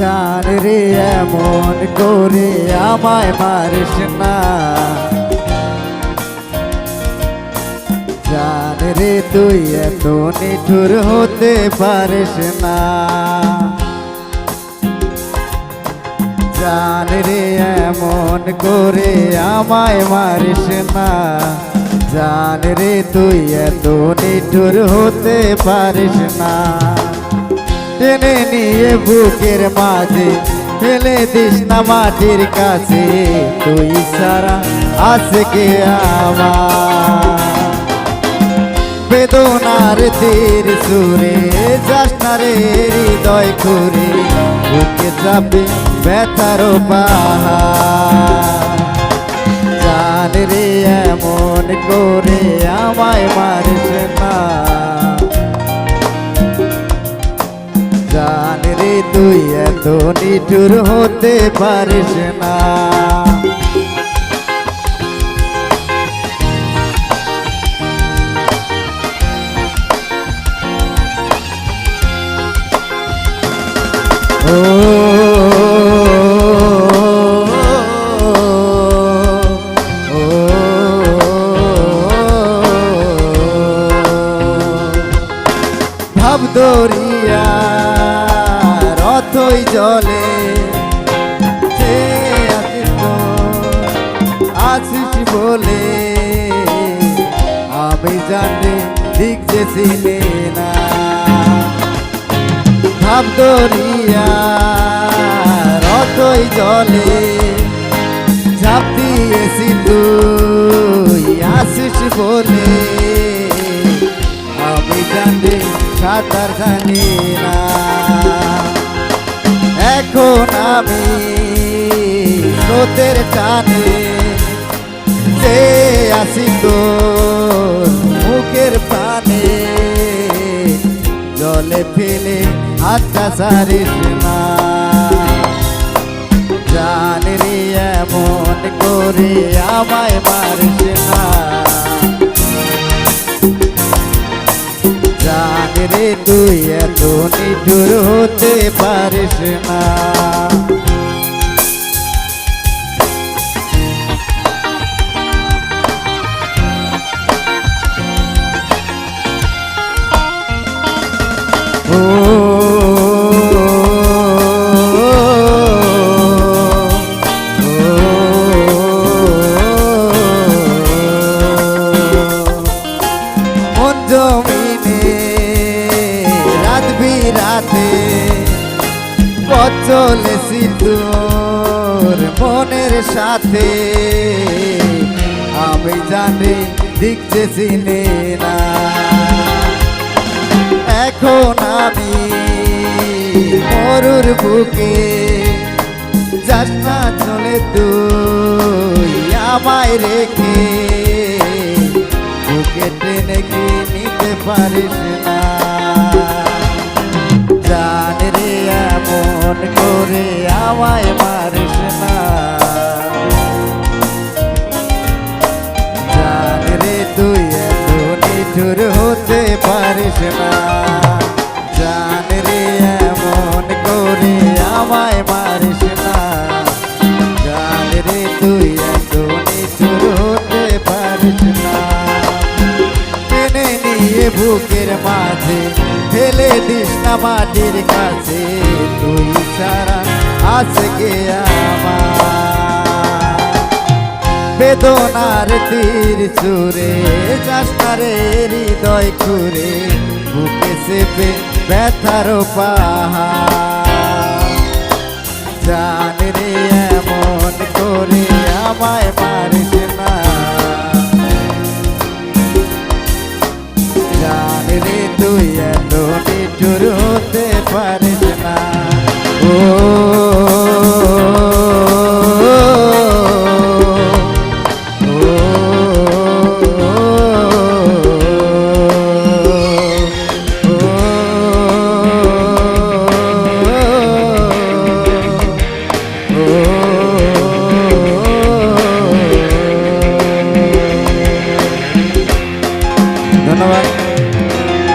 জান রে, এমন করে আমায় মারিস না। জান রে, তুই এত নিঠুর হতে পারিস না। জান রে, এমন করে আমায় মারিস না। জান রে, তুই এত নিঠুর হতে পারিস না। টেনে নিয়ে বুকের মাঝে ফেলে দিস না মাটির কাছে। তুই সারা আছে কে আমার? বেদনার তীর সুরে, যাস না রে হৃদয় খুরে বুকে চাপে পাহাড়। জান রে এমন করে আমায় মারিস তুই এত নিঠুর হতে পারিস না ও ভাব দরিয়া রথই জলে আছিস বলে। আমি জানি দিক যে ছিলে না। ভাব দরিয়া রতই জলে ঝাঁপ দিয়েছি তুই আসিস বলে। আমি জানি সাঁতার জানি না। আমি স্রোতের টানে যে আসি তোর মুখের পানে জলে ফেলে হাতটা সারিস না। জানি এমন করে আমায় মারিস না। জানি তুই এত নিঠুর হতে পারিস না। রাত পথ চলেছি মনের সাথে। আমি জানি যে চিনে না। এখন আমি মরুর বুকে না চলে তুই আমায় রেখে। বুকে টেনে কি নিতে পারিস? নিঠুর হতে পারিস না। জান রে, এমন করে আমায় মারিস না। জান রে, তুই এত নিঠুর হতে পারিস না। টেনে নিয়ে বুকের মাঝে ফেলে দিস না মাটির কাছে। তুই সারা আছে কে আমার বেদনার তীর চুরে চাষারে হৃদয় খুরে বুকে চেপে ব্যথার পাহা জান এমন করে আমায় মারিস